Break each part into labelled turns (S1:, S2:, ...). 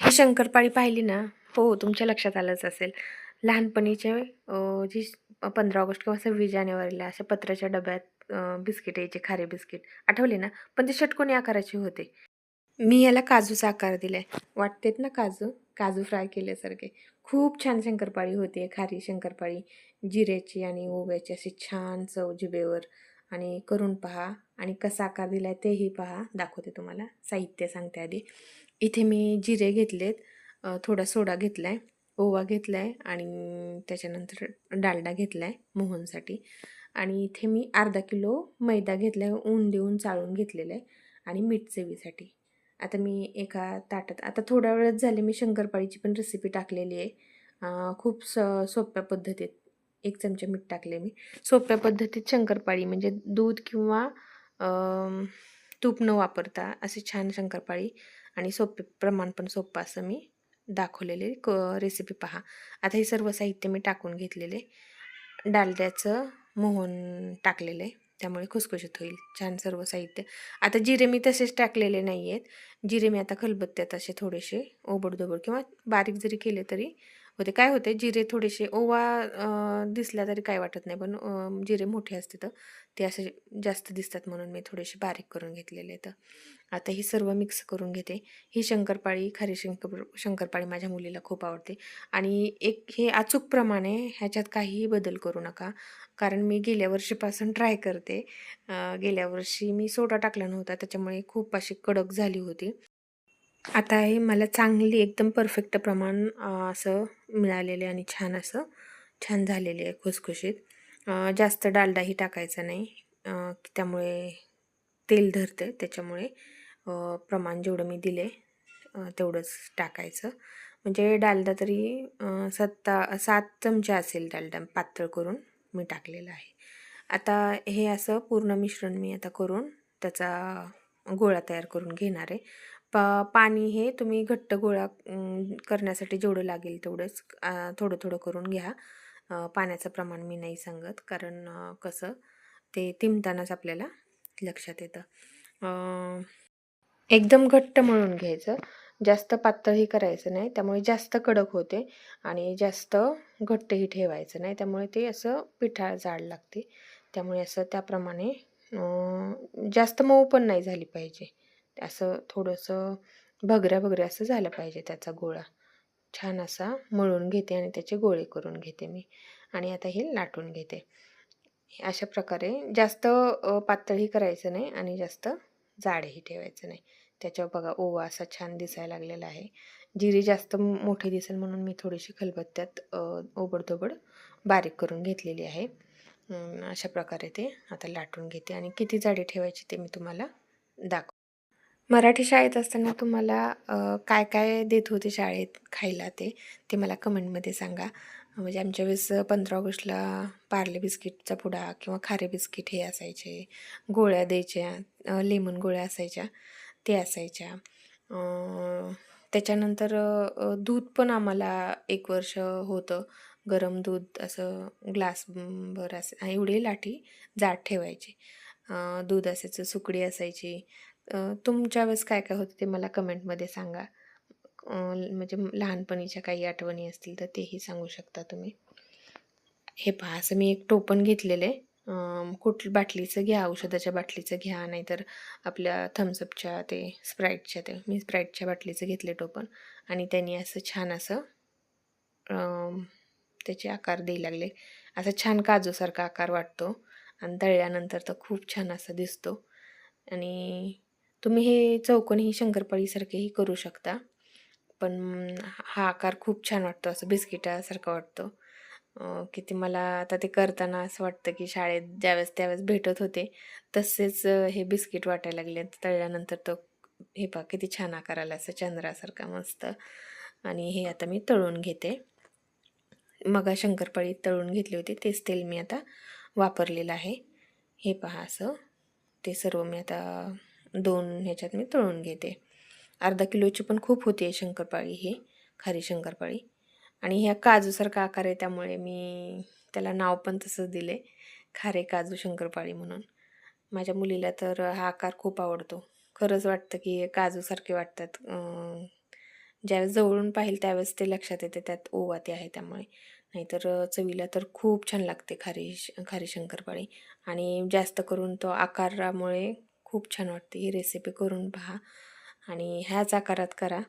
S1: ही शंकरपाळी पाहिली ना हो तुमच्या लक्षात आलंच असेल. लहानपणीचे जी पंधरा ऑगस्ट किंवा सव्वीस जानेवारीला अशा पत्राच्या डब्यात बिस्किट यायचे खारे बिस्किट आठवले ना पण ते षटकोनी आकाराचे होते. मी याला काजूचा आकार दिलाय. वाटतेत ना काजू? काजू फ्राय केल्यासारखे. खूप छान शंकरपाळी होती खारी शंकरपाळी. जिऱ्याची आणि ओव्याची अशी छान चव जिभेवर आणि करून पहा आणि कसा आकार दिला आहे तेही पहा. दाखवते तुम्हाला. साहित्य सांगते आधी. इथे मी जिरे घेतलेत. थोडा सोडा घेतला आहे ओवा घेतला आहे आणि त्याच्यानंतर डालडा घेतला आहे मोहनसाठी. आणि इथे मी अर्धा किलो मैदा घेतला आहे ऊन देऊन चाळून घेतलेला आहे आणि मीठ चवीसाठी. आता मी एका ताटात आता थोड्या वेळात झाले मी शंकरपाळीची पण रेसिपी टाकलेली आहे. खूप स सोप्या पद्धतीत. एक चमचा मीठ टाकले मी. सोप्या पद्धतीत शंकरपाळी म्हणजे दूध किंवा तूप न वापरता असे छान शंकरपाळी आणि सोपे प्रमाण पण सोपं असं मी दाखवलेले क रेसिपी पहा. आता हे सर्व साहित्य मी टाकून घेतलेले. डालड्याचं मोहन टाकलेलं आहे त्यामुळे खुसखुशीत होईल. छान सर्व साहित्य. आता जिरे मी तसेच टाकलेले नाही आहेत जिरे मी आता खलबत्त्यात असे थोडेसे ओबडधोबड किंवा बारीक जरी केले तरी होते. काय होते जिरे थोडेसे ओवा दिसला तरी काय वाटत नाही पण जिरे मोठे असते तर ते असे जास्त दिसतात म्हणून मी थोडेसे बारीक करून घेतलेले आहेत. आता ही सर्व मिक्स करून घेते. ही शंकरपाळी खारी शंकर शंकरपाळी माझ्या मुलीला खूप आवडते. आणि एक हे अचूकप्रमाणे ह्याच्यात काहीही बदल करू नका. कारण मी गेल्या वर्षीपासून ट्राय करते. गेल्या वर्षी मी सोडा टाकला नव्हता त्याच्यामुळे खूप अशी कडक झाली होती. आता हे मला चांगली एकदम परफेक्ट प्रमाण असं असं मिळालेले आणि छान असं छान झालेले आहे खुसखुशीत. जास्त डालडाही टाकायचा नाही त्यामुळे तेल धरते त्याच्यामुळे प्रमाण जेवढं मी दिले तेवढंच टाकायचं. म्हणजे डालडा तरी सत्ता सात चमचे असेल डालडा पातळ करून मी टाकलेलं आहे. आता हे असं पूर्ण मिश्रण मी आता करून त्याचा गोळा तयार करून घेणार आहे. प पाणी हे तुम्ही घट्ट गोळा करण्यासाठी जेवढं लागेल तेवढंच थोडं थोडं करून घ्या. पाण्याचं प्रमाण मी नाही सांगत कारण कसं ते तिंबतानाच आपल्याला लक्षात येतं. एकदम घट्ट मळून घ्यायचं. जास्त पातळही करायचं नाही. त्यामुळे जास्त कडक होते आणि जास्त घट्टही ठेवायचं नाही. त्यामुळे ते असं पिठाळ जाड लागते. त्यामुळे असं त्याप्रमाणे जास्त मऊ पण नाही झाली पाहिजे. असं थोडंसं भगऱ्या भगऱ्या असं झालं पाहिजे त्याचा गोळा. छान असा मळून घेते आणि त्याचे गोळे करून घेते मी. आणि आता हे लाटून घेते. अशा प्रकारे जास्त पातळही करायचं नाही आणि जास्त जाडही ठेवायचं नाही. त्याच्यावर बघा ओवा असा छान दिसायला लागलेला आहे. जिरे जास्त मोठी मोठे दिसेल म्हणून मी थोडीशी खलबत्त्यात अ, ओबडधोबड बारीक करून घेतलेली आहे. अशा प्रकारे ते आता लाटून घेते आणि किती जाडी ठेवायची ते मी तुम्हाला दाखव मराठी शाळेत असताना तुम्हाला काय काय देत होते शाळेत खायला ते? ते मला कमेंटमध्ये सांगा. म्हणजे आमच्या वेळेस पंधरा ऑगस्टला पार्ले बिस्किटचा पुडा किंवा खारे बिस्किट हे असायचे गोळ्या द्यायच्या लेमन गोळ्या असायच्या ते असायच्या. त्याच्यानंतर दूध पण आम्हाला एक वर्ष होतं. गरम दूध असं ग्लासभर असं एवढी लाठी जाड ठेवायची. दूध असायचं सुकडी असायची. तुमच्या वेळेस काय काय होतं ते मला कमेंटमध्ये सांगा. म्हणजे लहानपणीच्या काही आठवणी असतील तर तेही सांगू शकता तुम्ही. हे पहा असं मी एक टोपण घेतलेलं आहे. अं, कुठ बाटलीचं घ्या औषधाच्या बाटलीचं घ्या नाहीतर आपल्या थम्सअपच्या ते स्प्राईटच्या ते मी स्प्राईटच्या बाटलीचं घेतले टोपण. आणि त्यांनी असं छान असं त्याचे आकार देऊ लागले. असा छान काजूसारखा आकार वाटतो. आणि तळल्यानंतर तर खूप छान असा दिसतो. आणि तुम्ही हे चौकोनी शंकरपाळीसारखेही करू शकता. पण हा आकार खूप छान वाटतो असं बिस्किटासारखं वाटतो. किती की ते मला आता ते करताना असं वाटतं की शाळेत ज्यावेळेस त्यावेळेस भेटत होते तसेच हे बिस्किट वाटायला लागले. तळल्यानंतर तो हे पहा किती छान आकार आला असं चंद्रासारखा मस्त. आणि हे आता मी तळून घेते. मग शंकरपाळी तळून घेतली होती तेच तेल मी आता वापरलेलं आहे. हे पहा असं. ते सर्व मी आता दोन ह्याच्यात मी तळून घेते. अर्धा किलोची पण खूप होती आहे शंकरपाळी ही खारी शंकरपाळी. आणि ह्या काजूसारखा आकार आहे त्यामुळे मी त्याला नाव पण तसंच दिले खारे काजू शंकरपाळी म्हणून. माझ्या मुलीला तर हा आकार खूप आवडतो. खरंच वाटतं की हे काजूसारखे वाटतात. ज्यावेळेस जवळून पाहिल त्यावेळेस ते लक्षात येते त्यात ओवा ते आहे त्यामुळे. नाहीतर चवीला तर खूप छान लागते खारी श खारी शंकरपाळी. आणि जास्त करून तो आकारामुळे खूप छान वाटते ही रेसिपी करून पहा. आणि ह्याच आकारात करा.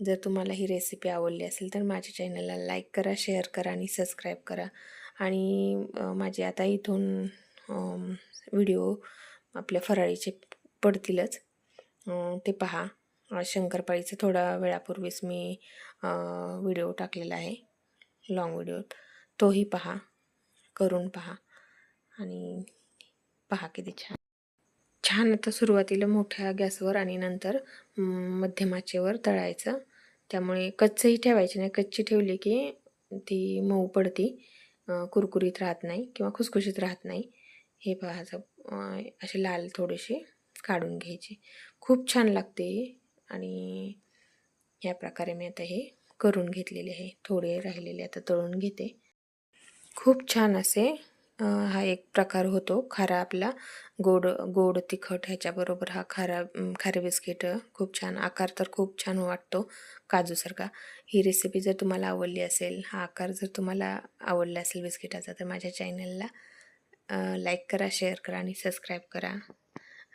S1: जर तुम्हाला ही रेसिपी आवडली असेल तर माझ्या चॅनलला लाईक करा शेअर करा आणि सबस्क्राईब करा. आणि माझी माझे आता इथून व्हिडिओ आपल्या फराळीचे पडतीलच. ते पहा. शंकरपाळीचं थोड्या वेळापूर्वीच मी व्हिडिओ टाकलेला आहे. लाँग व्हिडिओ तोही पहा. करून पहा. आणि पहा किती छान. छान आता सुरुवातीला मोठ्या गॅसवर आणि नंतर मध्यमाचेवर तळायचं. त्यामुळे कच्चंही ठेवायची नाही. कच्ची ठेवली की ती मऊ पडती कुरकुरीत राहत नाही किंवा खुसखुशीत राहत नाही. हे पाहायचं असे लाल थोडेसे काढून घ्यायचे. खूप छान लागते आणि या प्रकारे मी आता हे करून घेतलेले आहे. थोडे राहिलेले आता तळून घेते. खूप छान असे हा एक प्रकार होतो. खारा आपला गोड गोड तिखट ह्याच्याबरोबर हा खारा खारे बिस्किट खूप छान आकार तर खूप छान वाटतो काजूसारखा ही रेसिपी जर तुम्हाला आवडली असेल हा आकार जर तुम्हाला आवडला असेल बिस्किटाचा तर माझ्या चॅनलला लाईक करा शेअर करा आणि सबस्क्राईब करा.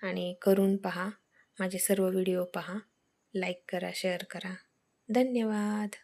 S1: आणि करून पहा माझे सर्व व्हिडिओ पहा. लाईक करा शेअर करा. धन्यवाद!